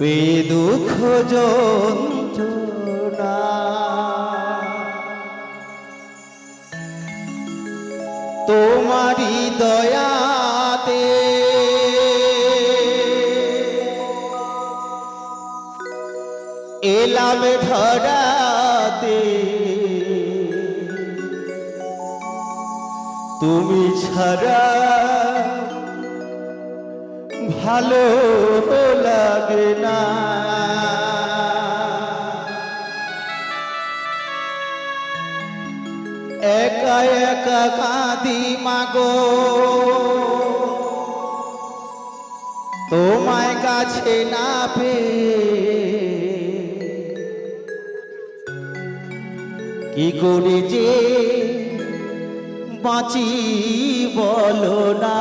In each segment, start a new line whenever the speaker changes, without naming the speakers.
Pay দুঃখ যন্ত্রণা? তোমারি দয়াতে এলাম ধরাতে। তুমি ছাড়া ভালো লাগে না। একা একা কাঁদি মাগো। তোমায় কাছে না পেয়ে কি করে যে বাঁচি বলো না।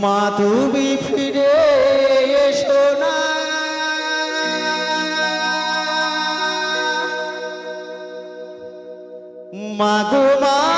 মা তুমি ফিরে এসো না। মা গো মা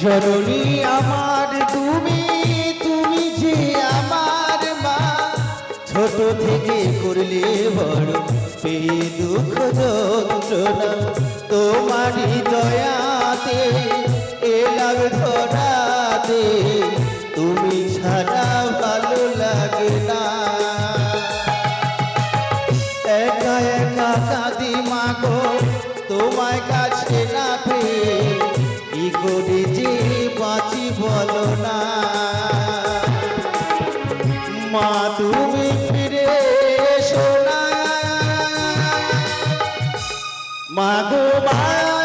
জননী আমার তুমি তুমি যে আমার মা। ছোট থেকে করলে বড়, পেয়ে দুঃখ যন্ত্রণা। তোমারই দয়াতে এলাম ধরাতে। তুমি যে বাঁচি বলো না। মা তুমি ফিরে সোনা মা গো মা।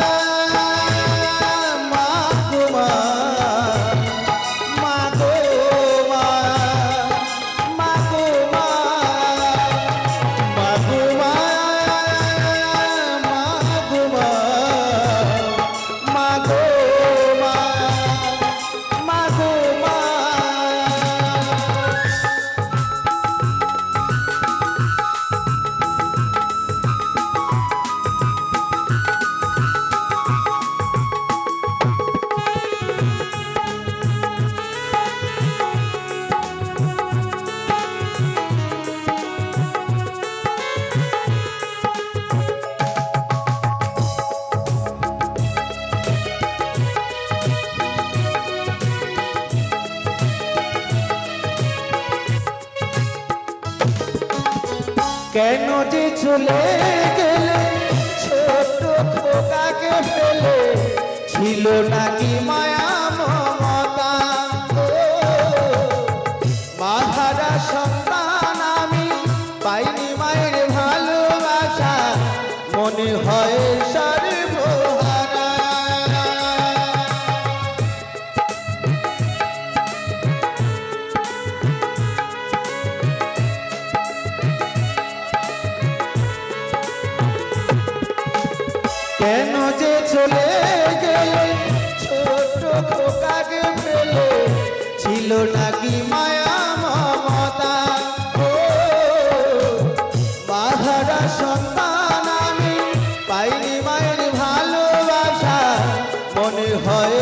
কেন যে চলে গেলে? ছোট খোকাকে ফেলে ছিল নাকি মায়া? চলে গেলে, ছোট খোকাকে পেলে ছিল নাকি মায়া মমতা? ও বাধারা সন্তান আমি পাইনি মায়ের ভালোবাসা, মনে হয়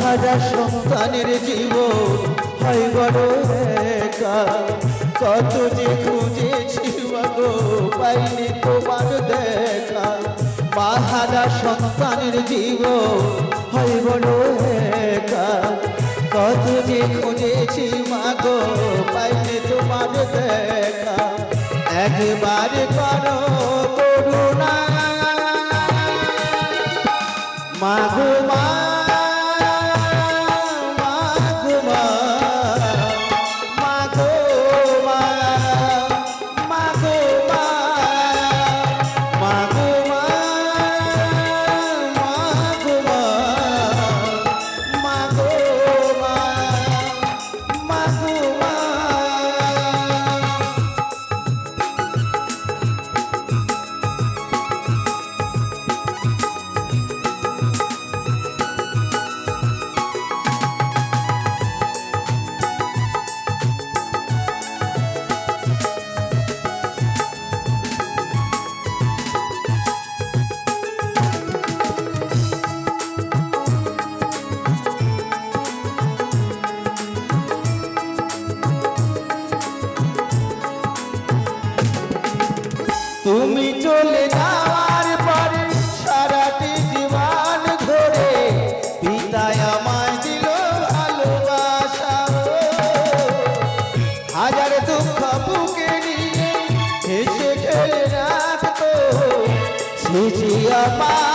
হাজারা সন্তানের জীবন হয় বড় কত যে খুঁজে সন্তানের জীব হয় বলো কত যে খুঁজেছি মাগো পাইলে তোমার দেখা। একবার করো Bye.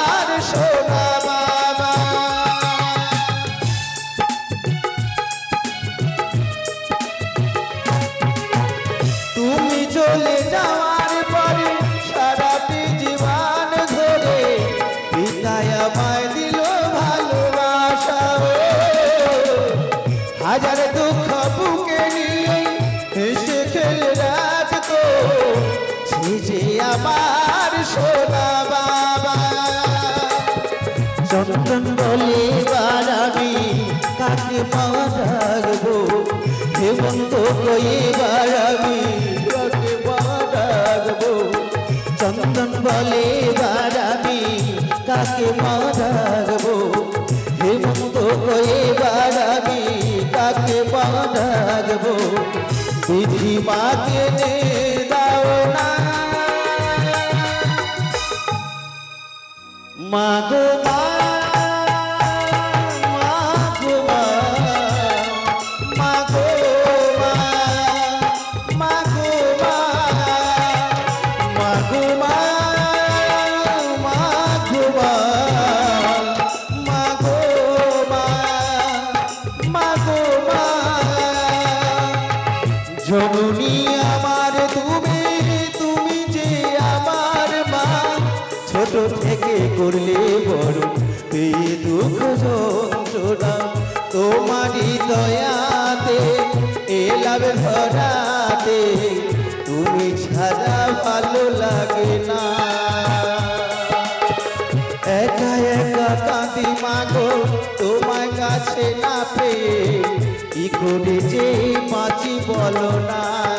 যাব বিধি মাকে দাও না। মাগো মা তুমি যে আমার থেকে করলে বড় এই দুঃখ যন্ত্রণা তোমারই দয়াতে এলাবে ভরাতে তুমি ছাড়া ভালো লাগে না। ধরে যে বাঁচি বলো না।